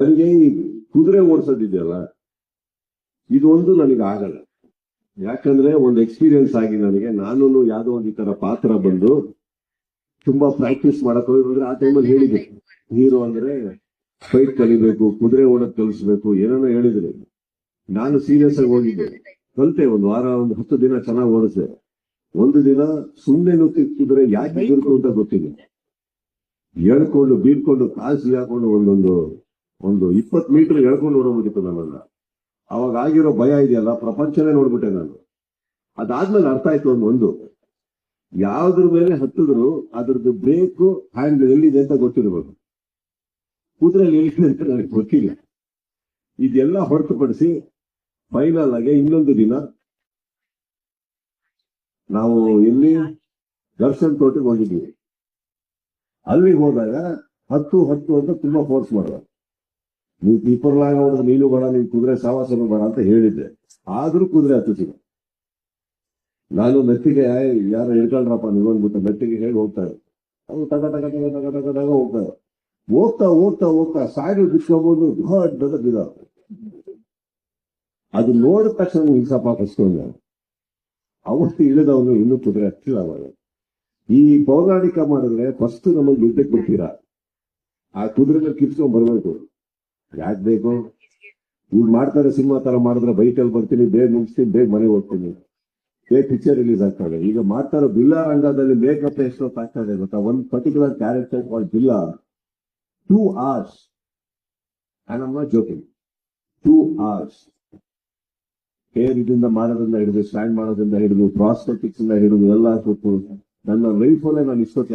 ನನಗೆ ಈ ಕುದುರೆ ಓಡಿಸೋದಿದೆಯಲ್ಲ, ಇದೊಂದು ನನಗೆ ಆಗಲ್ಲ. ಯಾಕಂದ್ರೆ ಒಂದು ಎಕ್ಸ್ಪೀರಿಯನ್ಸ್ ಆಗಿ ನನಗೆ ನಾನು ಯಾವುದೋ ಒಂದು ಈ ತರ ಪಾತ್ರ ಬಂದು ತುಂಬಾ ಪ್ರಾಕ್ಟೀಸ್ ಮಾಡಕ್ ಆ ಟೈಮಲ್ಲಿ ಹೇಳಿದೆ. ಹೀರೋ ಅಂದ್ರೆ ಫೈಟ್ ಕಲಿಬೇಕು, ಕುದುರೆ ಓಡಕ್ ಕಲಿಸ್ಬೇಕು, ಏನೇನೋ ಹೇಳಿದ್ರೆ. ನಾನು ಸೀರಿಯಸ್ ಆಗಿ ಹೋಗಿದ್ದೆ. ಕಲಿತೆ ಒಂದು ವಾರ, ಒಂದು ಹತ್ತು ದಿನ ಚೆನ್ನಾಗಿ ಓಡಿಸಿದೆ. ಒಂದು ದಿನ ಸುಮ್ಮನೆ ನುತ್ತಿದ್ರೆ ಯಾಕೆ ಅಂತ ಗೊತ್ತಿಲ್ಲ. ಹೇಳ್ಕೊಂಡು ಬೀಳ್ಕೊಂಡು ಕಾಸು ಹಾಕೊಂಡು ಒಂದೊಂದು ಒಂದು ಇಪ್ಪತ್ತು ಮೀಟರ್ ಎಳ್ಕೊಂಡು ಓಡೋಗ್ಬಿಟ್ಟಿತ್ತು ನನ್ನನ್ನ ಅವಾಗ ಆಗಿರೋ ಭಯ ಇದೆಯಲ್ಲ, ಪ್ರಪಂಚನೇ ನೋಡ್ಬಿಟ್ಟೆ ನಾನು. ಅದಾದ್ಮೇಲೆ ಅರ್ಥ ಆಯ್ತು ಒಂದು ಒಂದು. ಯಾವ್ದ್ರ ಮೇಲೆ ಹತ್ತಿದ್ರು, ಅದ್ರದ್ದು ಬ್ರೇಕ್ ಹ್ಯಾಂಡ್ ಎಲ್ಲಿದೆ ಅಂತ ಗೊತ್ತಿರಬೇಕು ಕುದುರೆಯಲ್ಲಿ ಎಲ್ಲಿದೆ ಅಂತ ನನಗೆ ಗೊತ್ತಿಲ್ಲ. ಇದೆಲ್ಲ ಹೊರತುಪಡಿಸಿ ಫೈನಲ್ ಆಗಿ ಇನ್ನೊಂದು ದಿನ ನಾವು ಇಲ್ಲಿ ದರ್ಶನ್ ತೋಟಕ್ಕೆ ಹೋಗಿದ್ವಿ. ಅಲ್ಲಿಗೆ ಹೋದಾಗ ಹತ್ತು ಹತ್ತು ಅಂತ ತುಂಬಾ ಫೋರ್ಸ್ ಮಾಡಿದ. ನೀವು ಪೀಪರ್ ಲಾಗ ಹೋದ್ರೆ ನೀನು ಬೇಡ ನೀನು ಕುದುರೆ ಸಾವಾಸನು ಬೇಡ ಅಂತ ಹೇಳಿದ್ದೆ. ಆದ್ರೂ ಕುದುರೆ ಹತ್ತಿಸಿದ ನಾನು ಮೆತ್ತಿಗೆ ಯಾರು ಹಿಡ್ಕೊಂಡ್ರಪ್ಪ ನೀವು ಅಂದ್ಬಿಟ್ಟು ಮೆತ್ತಿಗೆ ಹೇಳಿ ಹೋಗ್ತಾ ಅವ್ರು ತಗ ತಗ ತಗ ತಗ ತಗ ತಗ ಹೋಗ್ತಾರೆ. ಹೋಗ್ತಾ ಹೋಗ್ತಾ ಹೋಗ್ತಾ ಸಾಯಿ ಬಿಟ್ಕೊಬೋದು ದೊಡ್ಡ ಬಿದ ಅದು ನೋಡಿದ ತಕ್ಷಣ ಹಿಂಸಾಪ ಕಸ್ಕೊಂಡ ಅವತ್ತು ಇಳಿದವನು ಇನ್ನೂ ಕುದುರೆ ಹತ್ತಿಲ್ಲ ಅವಾಗ. ಈ ಪೌರಾಣಿಕ ಮಾಡಿದ್ರೆ ಫಸ್ಟ್ ನಮಗೆ ದುಡ್ಡಕ್ಕೆ ಕೊಡ್ತೀರಾ? ಆ ಕುದುರೆನ ಕಿತ್ಕೊಂಡ್ ಬರ್ಬೇಕು. ಯಾಕೆ ಬೇಕು? ಇವ್ರು ಮಾಡ್ತಾರೆ ಸಿನಿಮಾ ತರ ಮಾಡಿದ್ರೆ ಬೈಕಲ್ಲಿ ಬರ್ತೀನಿ, ಬೇಗ ಮುಗಿಸ್ತೀನಿ, ಬೇಗ ಮನೆಗೆ ಹೋಗ್ತೀನಿ. ಬೇಗ ಪಿಕ್ಚರ್ ರಿಲೀಸ್ ಆಗ್ತದೆ. ಈಗ ಮಾಡ್ತಾರೋ ಬಿಲ್ಲಾ ರಂಗದಲ್ಲಿ ಮೇಕಪ್ ಎಷ್ಟೊತ್ತು ಇದೆ ಗೊತ್ತಾ? ಒಂದ್ particular character call Billa. Two hours not joking two hours hair ಇದರಿಂದ ಮಾಡೋದ್ರಿಂದ ಹಿಡಿದು, ಸ್ಟ್ಯಾಂಡ್ ಮಾಡೋದ್ರಿಂದ ಹಿಡಿದು ಪ್ರಾಸ್ಪೆಕ್ಟಿಕ್ಸ್ ಇಂದ ಹಿಡಿದು, ಎಲ್ಲ ಕೊಟ್ಟು ನನ್ನ ಲೈಫಲ್ಲೇ ನಾನು ಇಷ್ಟೊತ್ತು